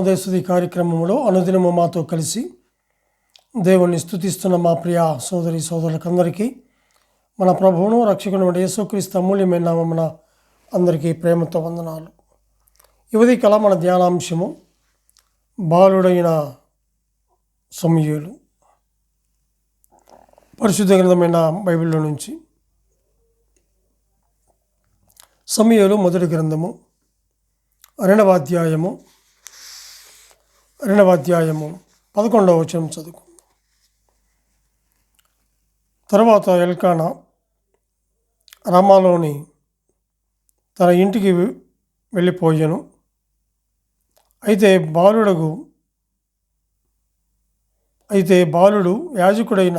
అనుదిన కార్యక్రమంలో అనుదినము మాతో కలిసి దేవుణ్ణి స్థుతిస్తున్న మా ప్రియ సోదరి సోదరులకందరికీ మన ప్రభువును రక్షకుని వంటి యేసుక్రీస్తు అమూల్యమైన నామమున అందరికీ ప్రేమతో వందనాలు. యువతి కళ మన ధ్యానాంశము బాలుడైన సమయులు. పరిశుద్ధ గ్రంథమైన బైబిల్లో నుంచి సమయలు మొదటి గ్రంథము రెండవ అధ్యాయము రెండవ అధ్యాయము పదకొండవ వచనం చదువు తర్వాత ఎల్కానా రామాలోని తన ఇంటికి వెళ్ళిపోయాను. అయితే బాలుడగు అయితే బాలుడు యాజకుడైన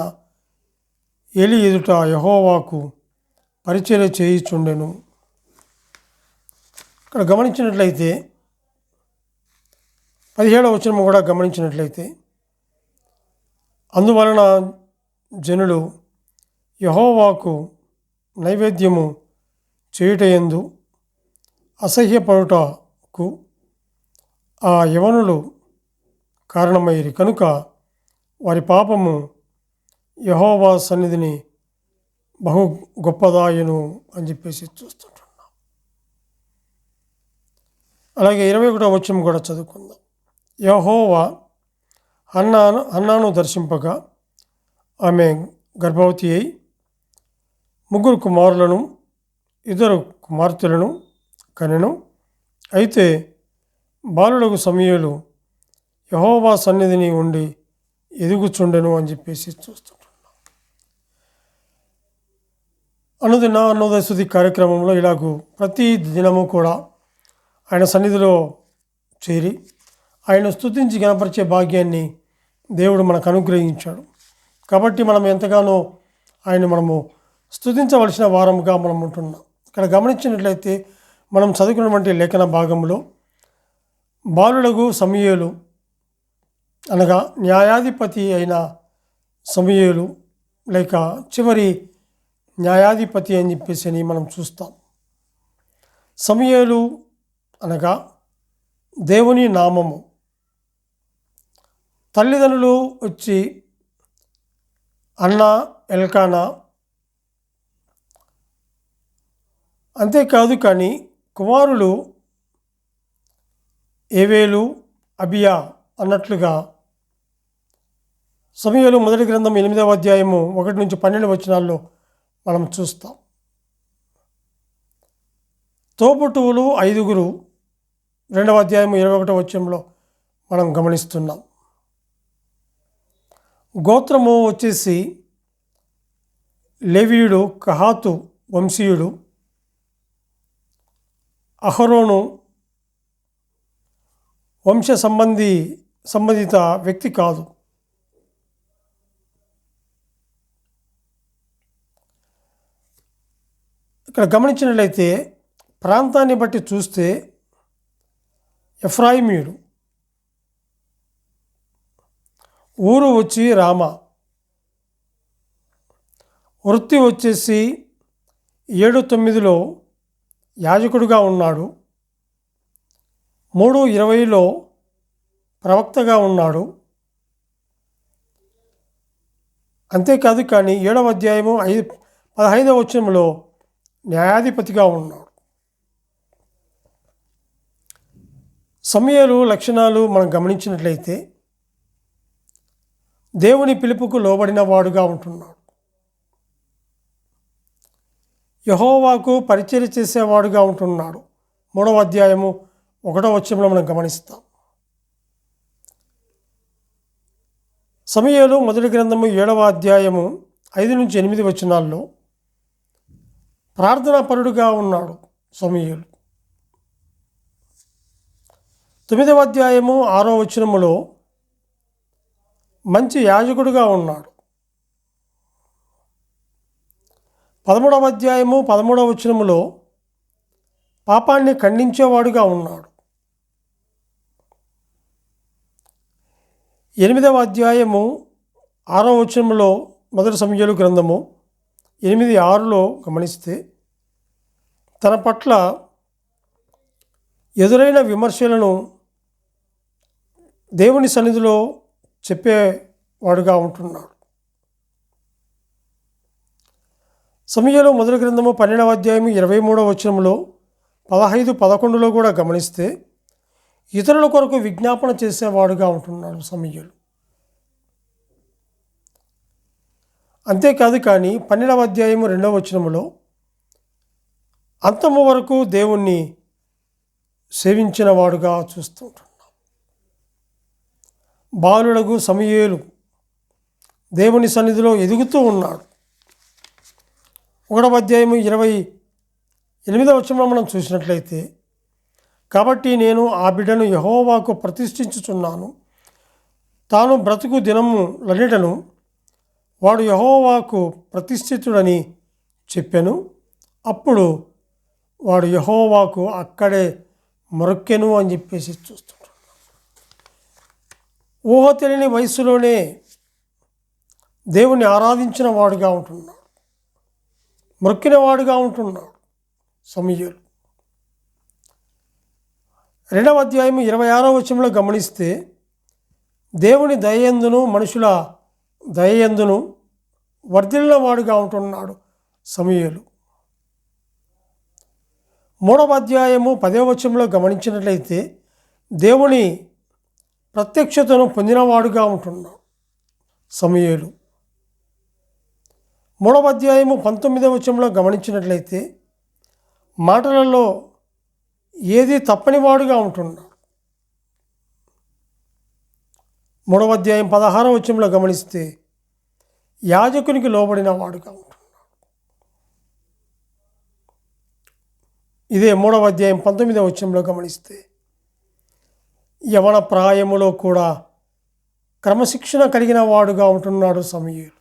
ఏలి ఎదుట యహోవాకు పరిచర్య చేయిచుండెను. ఇక్కడ గమనించినట్లయితే పదిహేడవ వచనం కూడా గమనించినట్లయితే అందువలన జనులు యహోవాకు నైవేద్యము చేయుటయందు అసహ్యపడుటకు ఆ యవనులు కారణమైరి కనుక వారి పాపము యహోవా సన్నిధిని బహు గొప్పదాయను అని చెప్పేసి చూస్తుంటున్నాం. అలాగే ఇరవై ఒకటో వచ్చం కూడా చదువుకుందాం. యహోవా అన్నాను అన్నాను దర్శింపగా ఆమె గర్భవతి అయి ముగ్గురు కుమారులను ఇద్దరు కుమార్తెలను కనెను. అయితే బాలుడకు సమయంలో యహోవా సన్నిధిని ఉండి ఎదుగుచుండెను అని చెప్పేసి చూస్తుంటున్నాం. అనుదిన అన్నోదయ శుద్ధి కార్యక్రమంలో ఇలాగూ ప్రతి దినము కూడా ఆయన సన్నిధిలో చేరి ఆయన స్థుతించి గణపరిచే భాగ్యాన్ని దేవుడు మనకు అనుగ్రహించాడు. కాబట్టి మనం ఎంతగానో ఆయన మనము స్తుతించవలసిన వారముగా మనం ఉంటున్నాం. ఇక్కడ గమనించినట్లయితే మనం చదువుకున్నటువంటి లేఖన భాగంలో బాలుడగు సమయలు అనగా న్యాయాధిపతి అయిన సమయలు లేక చివరి న్యాయాధిపతి అని చెప్పేసి అని మనం చూస్తాం. సమయలు అనగా దేవుని నామము. తల్లిదండ్రులు వచ్చి అన్న ఎల్కానా అంతేకాదు కానీ కుమారులు ఏవేలు అబియా అన్నట్లుగా సమయంలో మొదటి గ్రంథం ఎనిమిదవ అధ్యాయము ఒకటి నుంచి పన్నెండు వచనాల్లో మనం చూస్తాం. తోపుటువులు ఐదుగురు రెండవ అధ్యాయం ఇరవై ఒకటో వచ్చంలో మనం గమనిస్తున్నాం. గోత్రము వచ్చేసి లేవీయుడు కహాతు వంశీయుడు అహరోను వంశ సంబంధి సంబంధిత వ్యక్తి కాదు. ఇక్కడ గమనించినట్లయితే ప్రాంతాన్ని బట్టి చూస్తే ఎఫ్రాయిమీయుడు ఊరు వచ్చి రామ. వృత్తి వచ్చేసి ఏడు తొమ్మిదిలో యాజకుడిగా ఉన్నాడు. మూడు ఇరవైలో ప్రవక్తగా ఉన్నాడు. అంతేకాదు కానీ ఏడవ అధ్యాయము ఐదు పదహైదవ వచనంలో న్యాయాధిపతిగా ఉన్నాడు. సమయాలు లక్షణాలు మనం గమనించినట్లయితే దేవుని పిలుపుకు లోబడిన వాడుగా ఉంటున్నాడు. యహోవాకు పరిచర్య చేసేవాడుగా ఉంటున్నాడు. మూడవ అధ్యాయము ఒకటో వచ్చంలో మనం గమనిస్తాం. సమయంలో మొదటి గ్రంథము ఏడవ అధ్యాయము ఐదు నుంచి ఎనిమిది వచనాల్లో ప్రార్థనా పరుడుగా ఉన్నాడు సమయలు. తొమ్మిదవ అధ్యాయము ఆరో వచనములో మంచి యాజకుడుగా ఉన్నాడు. పదమూడవ అధ్యాయము పదమూడవ వచనములో పాపాన్ని ఖండించేవాడుగా ఉన్నాడు. ఎనిమిదవ అధ్యాయము ఆరో వచనంలో మొదటి సమయాలు గ్రంథము ఎనిమిది ఆరులో గమనిస్తే తన పట్ల ఎదురైన విమర్శలను దేవుని సన్నిధిలో చెప్పేవాడుగా ఉంటున్నాడు. సమయంలో మొదటి గ్రంథము పన్నెండవ అధ్యాయం ఇరవై మూడవ వచనంలో పదహైదు పదకొండులో కూడా గమనిస్తే ఇతరుల కొరకు విజ్ఞాపన చేసేవాడుగా ఉంటున్నాడు సమయ్యులు అంతేకాదు కానీ పన్నెండవ అధ్యాయము రెండవ వచనములో అంతము వరకు దేవుణ్ణి సేవించిన వాడుగా చూస్తుంటున్నాం బాలుడగు సమయేలు దేవుని సన్నిధిలో ఎదుగుతూ ఉన్నాడు. ఒకటవ అధ్యాయము ఇరవై ఎనిమిదవ వచ్చంలో మనం చూసినట్లయితే కాబట్టి నేను ఆ బిడ్డను యహోవాకు ప్రతిష్ఠించుచున్నాను. తాను బ్రతుకు దినము లనిటను వాడు యహోవాకు ప్రతిష్ఠితుడని చెప్పాను. అప్పుడు వాడు యహోవాకు అక్కడే మొరక్కెను అని చెప్పేసి చూస్తాను ఊహ తెలియని వయసులోనే దేవుని ఆరాధించిన వాడుగా ఉంటున్నాడు. మొక్కిన వాడుగా ఉంటున్నాడు సమీయులు. రెండవ అధ్యాయం ఇరవై ఆరో వచనంలో గమనిస్తే దేవుని దయందును మనుషుల దయందును వర్ధిల్లిన వాడుగా ఉంటున్నాడు సమీయులు. మూడవ అధ్యాయము పదవ వచనంలో గమనించినట్లయితే దేవుని ప్రత్యక్షతను పొందినవాడుగా ఉంటున్నాడు. సమయేలు. మూడవ అధ్యాయము పంతొమ్మిదవ వచనంలో గమనించినట్లయితే మాటలలో ఏది తప్పనివాడుగా ఉంటున్నాడు? మూడవ అధ్యాయం పదహారవ వచనంలో గమనిస్తే యాజకునికి లోబడిన వాడుగా ఉంటున్నాడు. ఇదే మూడవ అధ్యాయం పంతొమ్మిదవ వచనంలో గమనిస్తే యవన ప్రాయములో కూడా క్రమశిక్షణ కలిగిన వాడుగా ఉంటున్నాడు సమయలు.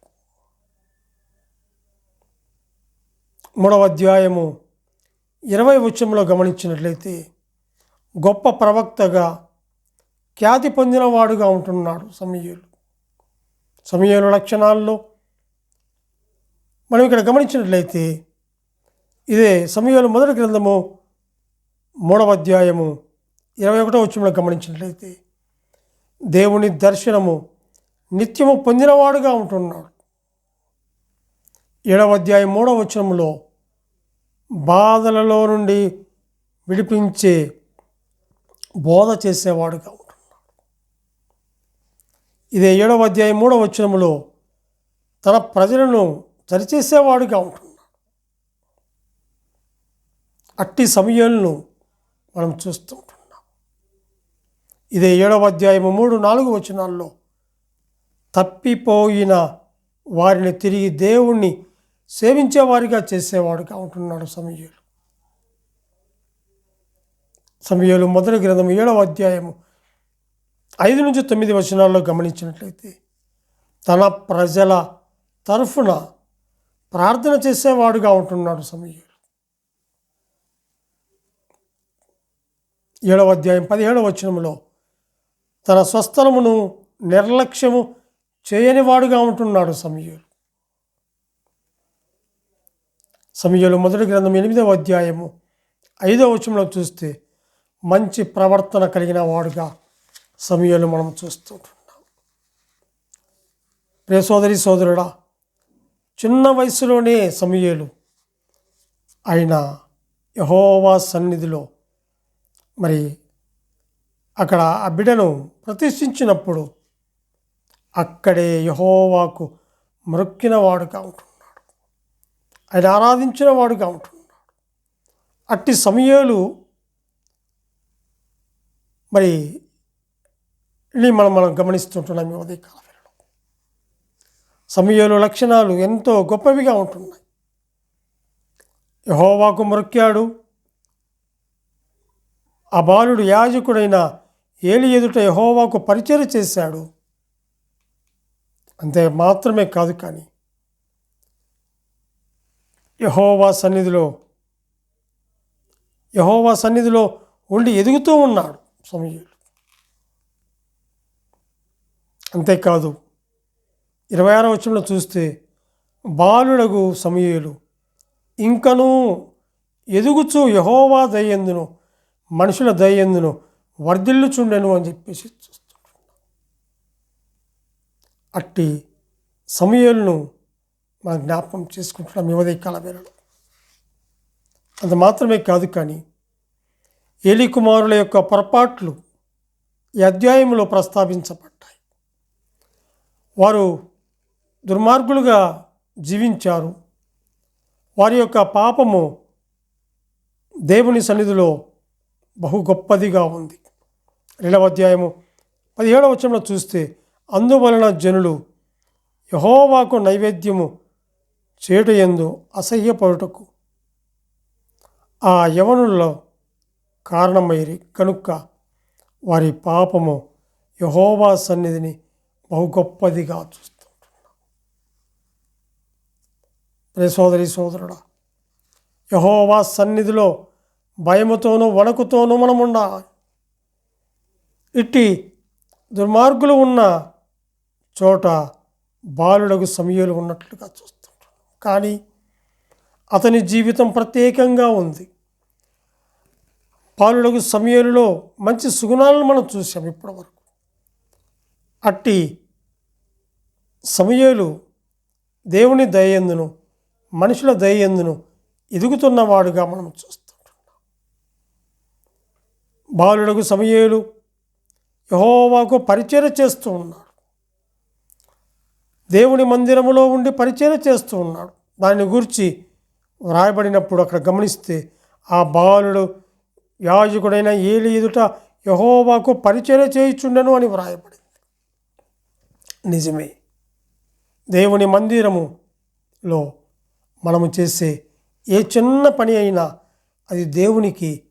మూడవ అధ్యాయము ఇరవై వచ్చంలో గమనించినట్లయితే గొప్ప ప్రవక్తగా ఖ్యాతి పొందిన వాడుగా ఉంటున్నాడు సమయలు. సమయలు లక్షణాల్లో మనం ఇక్కడ గమనించినట్లయితే ఇదే సమయంలో మొదటి గ్రంథము మూడవ అధ్యాయము ఇరవై ఒకటో వచనంలో గమనించినట్లయితే దేవుని దర్శనము నిత్యము పొందినవాడుగా ఉంటున్నాడు. ఏడవ అధ్యాయం మూడవ వచనంలో బాధలలో నుండి విడిపించే బోధ చేసేవాడుగా ఉంటున్నాడు. ఇదే ఏడవ అధ్యాయం మూడవ వచనంలో తన ప్రజలను సరిచేసేవాడుగా ఉంటున్నాడు. అట్టి సమయాలను మనం చూస్తుంటున్నాం ఇదే ఏడవ అధ్యాయము మూడు నాలుగు వచనాల్లో. తప్పిపోయిన వారిని తిరిగి దేవుణ్ణి సేవించేవారిగా చేసేవాడుగా ఉంటున్నాడు సమయలు. సమయలు మొదటి గ్రంథం ఏడవ అధ్యాయము ఐదు నుంచి తొమ్మిది వచనాల్లో గమనించినట్లయితే తన ప్రజల తరఫున ప్రార్థన చేసేవాడుగా ఉంటున్నాడు సమయలు. ఏడవ అధ్యాయం పదిహేడవ వచనంలో తన స్వస్థలమును నిర్లక్ష్యము చేయనివాడుగా ఉంటున్నాడు సమయలు. సమయలు మొదటి గ్రంథం ఎనిమిదవ అధ్యాయము ఐదవ వచనంలో చూస్తే మంచి ప్రవర్తన కలిగిన వాడుగా సమయలు మనం చూస్తుంటున్నాం. ప్రే సోదరి సోదరుడా చిన్న వయసులోనే సమయలు ఆయన యహోవా సన్నిధిలో మరి అక్కడ ఆ బిడ్డను ప్రతిష్ఠించినప్పుడు అక్కడే యహోవాకు మొక్కిన వాడుగా ఉంటున్నాడు. ఆయన ఆరాధించిన వాడుగా ఉంటున్నాడు. అట్టి సమయాలు మరి మనం మనం గమనిస్తుంటున్నాం ఈ ఉదయకాల సమయాలు లక్షణాలు ఎంతో గొప్పవిగా ఉంటున్నాయి. యహోవాకు మొక్కాడు. ఆ బాలుడు యాజకుడైన ఏలి ఎదుట యహోవాకు పరిచయం చేశాడు. అంతే మాత్రమే కాదు కానీ యహోవా సన్నిధిలో యహోవా సన్నిధిలో ఉండి ఎదుగుతూ ఉన్నాడు సమయలు. అంతేకాదు ఇరవై ఆరో వచనంలో చూస్తే బాలుడగు సమయలు ఇంకనూ ఎదుగుచూ యహోవా దయ్యందును మనుషుల దయ్యందును వర్ధిల్లుచుండెను అని చెప్పేసి అట్టి సమయాలను మనం జ్ఞాపకం చేసుకుంటున్నాం ఈ ఉదయకాల వేళలో. అంత మాత్రమే కాదు కానీ ఏలి కుమారుల యొక్క పొరపాట్లు ఈ అధ్యాయంలో ప్రస్తావించబడ్డాయి. వారు దుర్మార్గులుగా జీవించారు. వారి యొక్క పాపము దేవుని సన్నిధిలో బహు గొప్పదిగా ఉంది. రెండవ అధ్యాయము పదిహేడవ వచనంలో చూస్తే అందువలన జనులు యహోవాకు నైవేద్యము చేయుటయందు అసహ్యపడుటకు ఆ యవనుల్లో కారణమైరి కనుక వారి పాపము యహోవా సన్నిధిని బహు గొప్పదిగా చూస్తుంటున్నాం. ప్రే సోదరి సోదరుడా యహోవా సన్నిధిలో భయముతోనూ వణకుతోనూ మనం ఉండాలి ఇట్టి దుర్మార్గులు ఉన్న చోట బాలుడకు సమయాలు ఉన్నట్లుగా చూస్తుంటాం కానీ అతని జీవితం ప్రత్యేకంగా ఉంది. బాలుడకు సమయాలలో మంచి సుగుణాలను మనం చూసాం ఇప్పటివరకు. అట్టి సమయాలు దేవుని దయందును మనుషుల దయందును ఎదుగుతున్నవాడుగా మనం చూస్తుంటున్నాం. బాలుడకు సమయాలు యహోవాకు పరిచయం చేస్తూ ఉన్నాడు. దేవుని మందిరములో ఉండి పరిచయం చేస్తూ ఉన్నాడు. దాని గురించి వ్రాయబడినప్పుడు అక్కడ గమనిస్తే ఆ బాలుడు యాజకుడైన ఏలి ఎదుట యహోవాకు పరిచయం చేయుచుండెను అని వ్రాయబడింది. నిజమే. దేవుని మందిరములో మనము చేసే ఏ చిన్న పని అయినా అది దేవునికి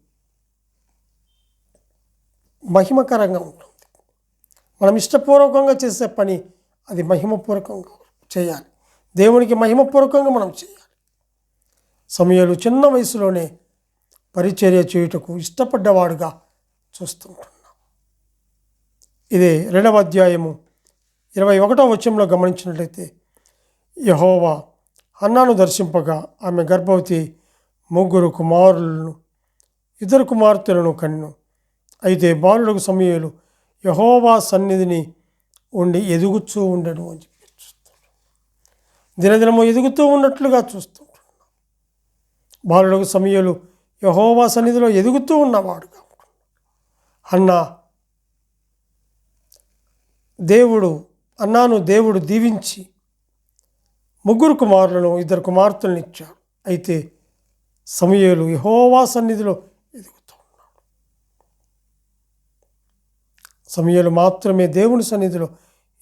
మహిమకరంగా ఉంటుంది. మనం ఇష్టపూర్వకంగా చేసే పని అది మహిమపూర్వకంగా చేయాలి. దేవునికి మహిమపూర్వకంగా మనం చేయాలి. సమయాలు చిన్న వయసులోనే పరిచర్య చేయుటకు ఇష్టపడ్డవాడుగా చూస్తుంటున్నాం ఇదే రెండవ అధ్యాయము ఇరవై ఒకటో వచనంలో గమనించినట్లయితే యహోవా అన్నాను దర్శింపగా ఆమె గర్భవతి ముగ్గురు కుమారులను ఇద్దరు కుమార్తెలను కన్ను. అయితే బాలులకు సమయాలు యహోవా సన్నిధిని ఉండి ఎదుగుతూ ఉండడం అని చెప్పి చూస్తున్నాం దినదినము ఎదుగుతూ ఉన్నట్లుగా చూస్తుంటున్నాం బాలుడు సమయాలు యహోవా సన్నిధిలో ఎదుగుతూ ఉన్నవాడుగా అన్న దేవుడు అన్నాను దేవుడు దీవించి ముగ్గురు కుమారులను ఇద్దరు కుమార్తెలను ఇచ్చాడు. అయితే సమయలు యహోవా సన్నిధిలో ఎదుగుతూ ఉన్నాడు సమయలు మాత్రమే దేవుని సన్నిధిలో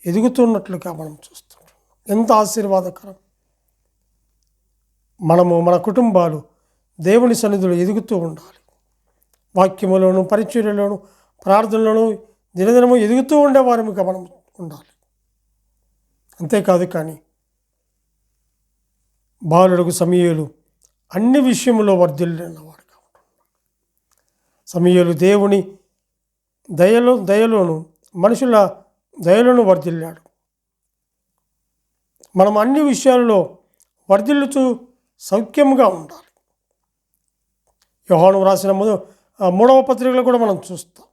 ఎదుగుతున్నట్లుగా మనం చూస్తుంటాం ఎంత ఆశీర్వాదకరం. మనము మన కుటుంబాలు దేవుని సన్నిధిలో ఎదుగుతూ ఉండాలి. వాక్యములోను పరిచర్యలోను ప్రార్థనలోను దినదినము ఎదుగుతూ ఉండేవారముగా మనం ఉండాలి. అంతేకాదు కానీ బాలుడుకు సమీయులు అన్ని విషయంలో వర్ధిల్లినవాడుగా ఉంటున్నాడు సమీయులు దేవుని దయలో దయలోను మనుషుల దయలోను వర్ధిల్లాడు. మనం అన్ని విషయాల్లో వర్ధిల్లుచు సౌఖ్యంగా ఉండాలి. యోహాను రాసిన మొద- మూడవ పత్రికలో కూడా మనం చూస్తాం.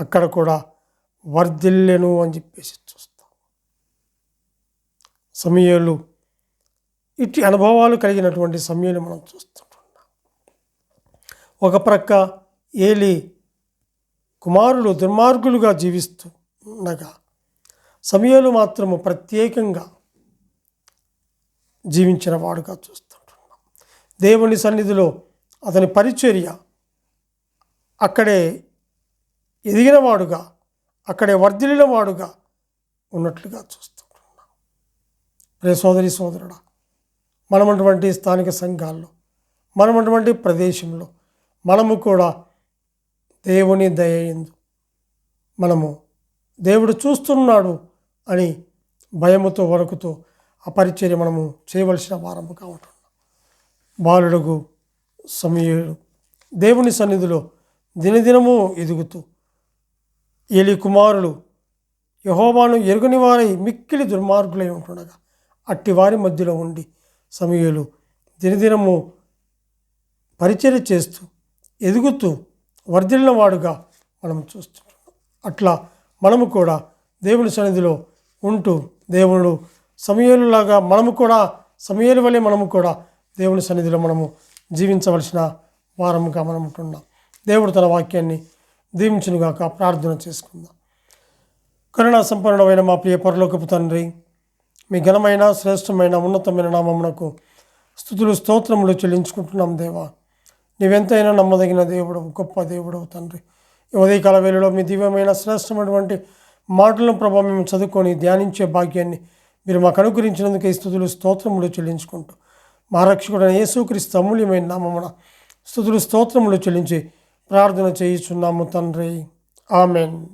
అక్కడ కూడా వర్ధిల్లెను అని చెప్పేసి చూస్తాం. సమయాలు ఇట్టి అనుభవాలు కలిగినటువంటి సమయాలు మనం చూస్తుంటున్నాం. ఒక ప్రక్క ఏలి కుమారులు దుర్మార్గులుగా జీవిస్తూ ఉండగా మాత్రము ప్రత్యేకంగా జీవించిన వాడుగా చూస్తుంటున్నాం. దేవుని సన్నిధిలో అతని పరిచర్య అక్కడే ఎదిగిన వాడుగా అక్కడే వర్ధిల్లిన వాడుగా ఉన్నట్లుగా చూస్తుంటున్నాం. రే సోదరి సోదరుడా మనమటువంటి స్థానిక సంఘాల్లో మనమటువంటి ప్రదేశంలో మనము కూడా దేవుని దయందు మనము దేవుడు చూస్తున్నాడు అని భయముతో వణుకుతో అపరిచర్య మనము చేయవలసిన వారముగా కావటం బాలుడుగు సమయుడు దేవుని సన్నిధిలో దినదినము ఎదుగుతూ ఏలి కుమారులు యహోవాను ఎరుగుని వారై మిక్కిలి దుర్మార్గులై ఉంటుండగా అట్టి వారి మధ్యలో ఉండి సమయలు దినదినము పరిచర్య చేస్తూ ఎదుగుతూ వర్ధిల్లిన వాడుగా మనం చూస్తున్నాం. అట్లా మనము కూడా దేవుని సన్నిధిలో ఉంటూ దేవుడు సమయలులాగా మనము కూడా సమయలు వలె మనము కూడా దేవుని సన్నిధిలో మనము జీవించవలసిన వారముగా మనం ఉంటున్నాం. దేవుడు తన వాక్యాన్ని దీవించునుగాక ప్రార్థన చేసుకుందాం. కరుణా సంపన్నుడమైన మా ప్రియ పరలోకపు తండ్రి మీ ఘనమైన శ్రేష్టమైన ఉన్నతమైన నామమునకు స్థుతులు స్తోత్రములు చెల్లించుకుంటున్నాం దేవా. నీవెంతైనా నమ్మదగిన దేవుడు గొప్ప దేవుడు తండ్రి. ఈ ఉదయకాల వేళలో మీ దివ్యమైన శ్రేష్టమైనటువంటి మాటలను ప్రభావ మేము చదువుకొని ధ్యానించే భాగ్యాన్ని మీరు మాకు అనుగ్రహించినందుకు ఈ స్థుతులు స్తోత్రములు చెల్లించుకుంటూ మా రక్షకుడైన యేసుక్రీస్తు అమూల్యమైన నామమున స్థుతులు స్తోత్రములు చెల్లించి ప్రార్థన చేయుచున్నాము తండ్రి. ఆమెన్.